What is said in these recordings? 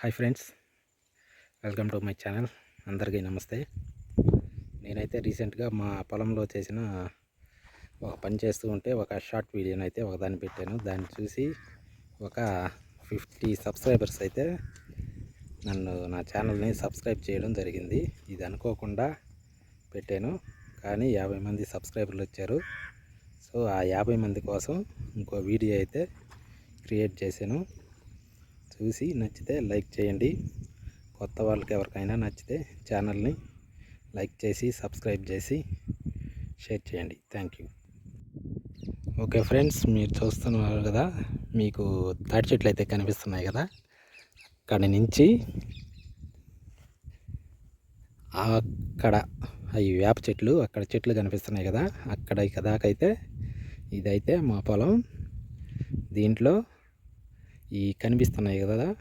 Hi friends welcome to my channel. అందరికీ నమస్తే. నేనైతే రీసెంట్గా మా పొలంలో చేసిన ఒక పని చేస్తూ ఉంటే ఒక షార్ట్ వీడియోని అయితే ఒకదాన్ని పెట్టాను. దాన్ని చూసి ఒక ఫిఫ్టీ సబ్స్క్రైబర్స్ అయితే నన్ను నా ఛానల్ని సబ్స్క్రైబ్ చేయడం జరిగింది. ఇది అనుకోకుండా పెట్టాను కానీ యాభై మంది సబ్స్క్రైబర్లు వచ్చారు. సో ఆ యాభై మంది కోసం ఇంకో వీడియో అయితే క్రియేట్ చేశాను. చూసి నచ్చితే లైక్ చేయండి. కొత్త వాళ్ళకి ఎవరికైనా నచ్చితే ఛానల్ని లైక్ చేసి సబ్స్క్రైబ్ చేసి షేర్ చేయండి. Thank you. ఓకే ఫ్రెండ్స్ మీరు చూస్తున్నారు కదా మీకు తాటి చెట్లు అయితే కనిపిస్తున్నాయి కదా. అక్కడి నుంచి అక్కడ అవి వేప చెట్లు అక్కడ చెట్లు కనిపిస్తున్నాయి కదా. అక్కడ దాకైతే ఇదైతే మా పొలం. దీంట్లో ఈ కనిపిస్తున్నాయి కదా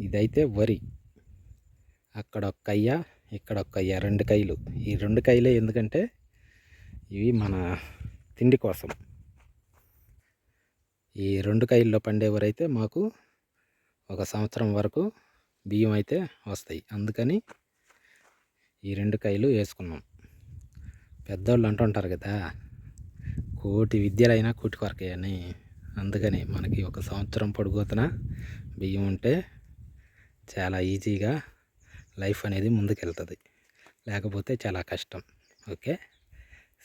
ఇదైతే వరి. అక్కడ ఒక కయ్య ఇక్కడ ఒక కయ్య రెండు కయ్యలు. ఈ రెండు కయ్యలే ఎందుకంటే ఇవి మన తిండి కోసం. ఈ రెండు కయ్యల్లో పండే వరైతే మాకు ఒక సంవత్సరం వరకు బియ్యం అయితే వస్తాయి. అందుకని ఈ రెండు కైలు వేసుకున్నాం. పెద్దోళ్ళు అంటుంటారు కదా కోటి విద్యలైనా కోటి కొరకే అని. అందుకని మనకి ఒక సంవత్సరం పొడుగుతున్న బియ్యం ఉంటే చాలా ఈజీగా లైఫ్ అనేది ముందుకెళ్తుంది. లేకపోతే చాలా కష్టం. ఓకే?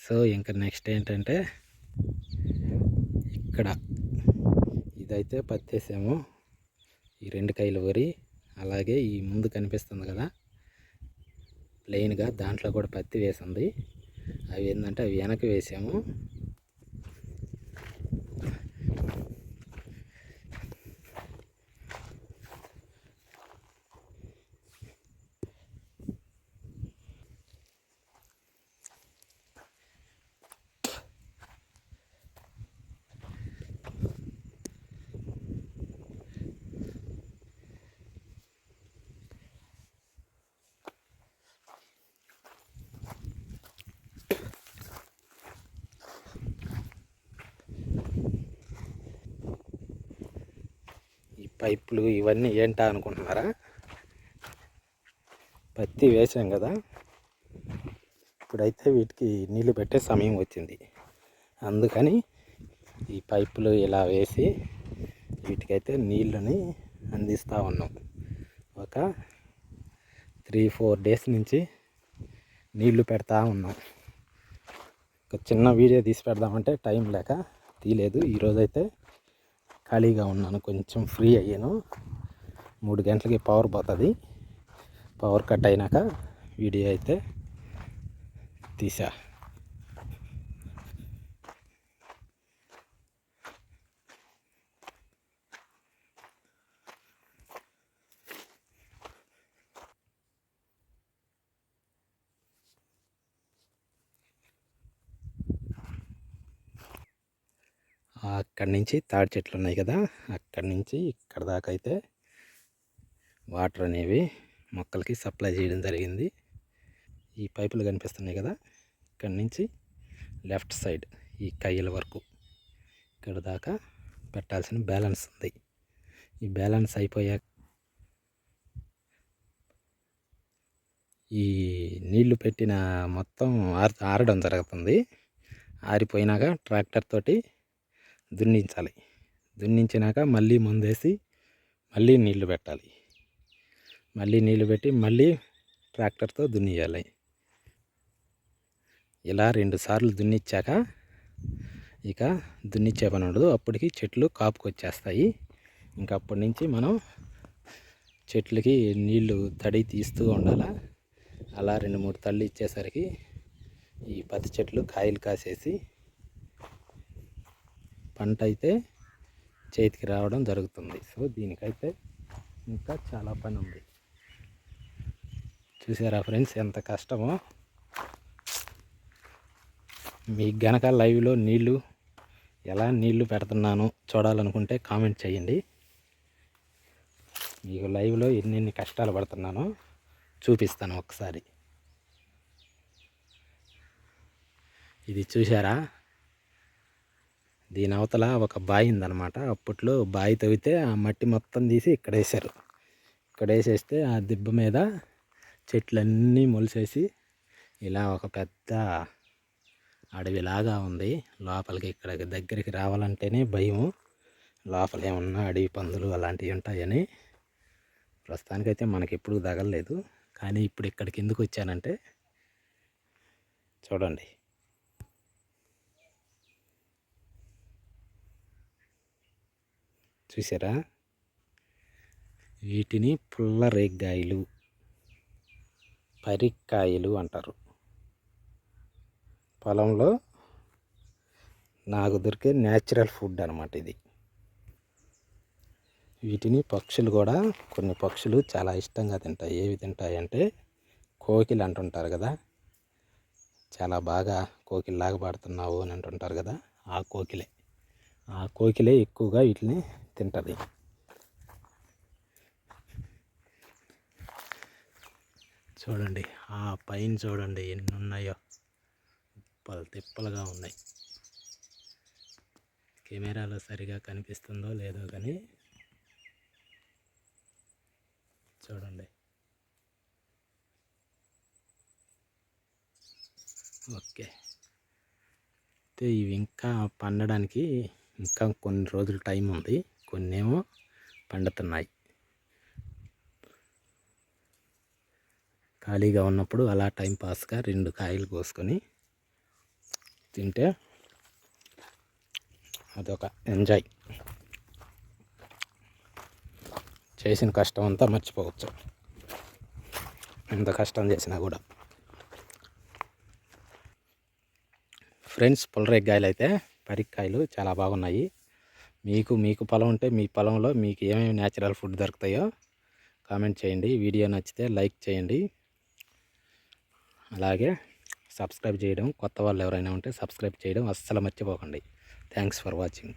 సో ఇంకా నెక్స్ట్ ఏంటంటే ఇక్కడ ఇదైతే పత్తేసాము ఈ రెండు కాయలు వరి అలాగే ఈ ముందు కనిపిస్తుంది కదా ప్లెయిన్గా దాంట్లో కూడా పత్తి వేసింది. అవి ఏంటంటే అవి వెనక వేసాము. పైపులు ఇవన్నీ ఏంటా అనుకుంటున్నారా? పత్తి వేసాం కదా. ఇప్పుడైతే వీటికి నీళ్ళు పెట్టే సమయం వచ్చింది. అందుకని ఈ పైపులు ఇలా వేసి వీటికైతే నీళ్ళని అందిస్తూ ఉన్నాం. ఒక త్రీ ఫోర్ డేస్ నుంచి నీళ్ళు పెడతా ఉన్నాం. ఒక చిన్న వీడియో తీసి పెడదామంటే టైం లేక తీయలేదు. ఈరోజైతే ఖాళీగా ఉన్నాను కొంచెం ఫ్రీ అయ్యాను. మూడు గంటలకి పవర్ పోతుంది. పవర్ కట్ అయినాక వీడియో అయితే తీసా. అక్కడి నుంచి తాడి చెట్లు ఉన్నాయి కదా అక్కడి నుంచి ఇక్కడ దాకా అయితే వాటర్ అనేవి మొక్కలకి సప్లై చేయడం జరిగింది. ఈ పైపులు కనిపిస్తున్నాయి కదా ఇక్కడి నుంచి లెఫ్ట్ సైడ్ ఈ కయ్యల వరకు ఇక్కడ దాకా పెట్టాల్సిన బ్యాలెన్స్ ఉంది. ఈ బ్యాలెన్స్ అయిపోయాక ఈ నీళ్ళు పెట్టిన మొత్తం ఆరడం జరుగుతుంది. ఆరిపోయినాక ట్రాక్టర్ తోటి దున్నించాలి. దున్నించినాక మళ్ళీ మందేసి మళ్ళీ నీళ్ళు పెట్టాలి. మళ్ళీ నీళ్ళు పెట్టి మళ్ళీ ట్రాక్టర్తో దున్నియాలి. ఇలా రెండు సార్లు దున్నిచ్చాక ఇక దున్నిచ్చే పని ఉండదు. అప్పటికి చెట్లు కాపుకొచ్చేస్తాయి. ఇంకా అప్పటి నుంచి మనం చెట్లకి నీళ్ళు తడి తీస్తూ ఉండాలా. అలా రెండు మూడు తళ్ళు ఇచ్చేసరికి ఈ పత్తి చెట్లు కాయలు కాసేసి పంట అయితే చేతికి రావడం జరుగుతుంది. సో దీనికైతే ఇంకా చాలా పని ఉంది చూసారా ఫ్రెండ్స్ ఎంత కష్టమో? మీకు గనక లైవ్లో నీళ్ళు ఎలా నీళ్ళు పెడుతున్నాను చూడాలనుకుంటే కామెంట్ చేయండి. మీకు లైవ్లో ఎన్నెన్ని కష్టాలు పడుతున్నానో చూపిస్తాను ఒకసారి. ఇది చూసారా? దీని అవతల ఒక బావి ఉందన్నమాట. అప్పట్లో బావి తవ్వితే ఆ మట్టి మొత్తం తీసి ఇక్కడ వేశారు ఇక్కడ వేసేస్తే ఆ దిబ్బ మీద చెట్లన్నీ మొలిసేసి ఇలా ఒక పెద్ద అడవిలాగా ఉంది. లోపలికి ఇక్కడ దగ్గరికి రావాలంటేనే భయం లోపల ఏమన్నా అడవి పందులు అలాంటివి ఉంటాయని ప్రస్తుతానికైతే మనకి ఎప్పుడు తగలలేదు. కానీ ఇప్పుడు ఇక్కడికి ఎందుకు వచ్చానంటే చూడండి. చూసారా? వీటిని పుల్ల రేగ్గాయలు పరిక్కాయలు అంటారు. పొలంలో నాకు దొరికే న్యాచురల్ ఫుడ్ అనమాట ఇది. వీటిని పక్షులు కూడా కొన్ని పక్షులు చాలా ఇష్టంగా తింటాయి. ఏవి తింటాయంటే కోకిలు అంటుంటారు కదా. చాలా బాగా కోకిల్లాగా పాడుతున్నావు అని అంటుంటారు కదా ఆ కోకిలే. ఆ కోకిలే ఎక్కువగా వీటిని తింటుంది. చూడండి ఆ పైన చూడండి ఎన్ని ఉన్నాయో. తిప్పలు తిప్పలుగా ఉన్నాయి. కెమెరాలో సరిగా కనిపిస్తుందో లేదో కానీ చూడండి. ఓకే. అయితే ఇవి ఇంకా పండడానికి ఇంకా కొన్ని రోజులు టైం ఉంది. కొన్ని ఏమో పండుతున్నాయి. ఖాళీగా ఉన్నప్పుడు అలా టైంపాస్గా రెండు కాయలు కోసుకొని తింటే అదొక ఎంజాయ్. చేసిన కష్టం అంతా మర్చిపోవచ్చు. ఎంత కష్టం చేసినా కూడా. ఫ్రెండ్స్ పుల్లరేగ్గాయలు అయితే పరిక్కాయలు చాలా బాగున్నాయి. మీకు మీకు పొలం ఉంటే మీ పొలంలో మీకు ఏమేమి న్యాచురల్ ఫుడ్ దొరుకుతాయో కామెంట్ చేయండి. వీడియో నచ్చితే లైక్ చేయండి. అలాగే సబ్స్క్రైబ్ చేయడం కొత్త వాళ్ళు ఎవరైనా ఉంటే సబ్స్క్రైబ్ చేయడం అస్సలు మర్చిపోకండి. Thanks for watching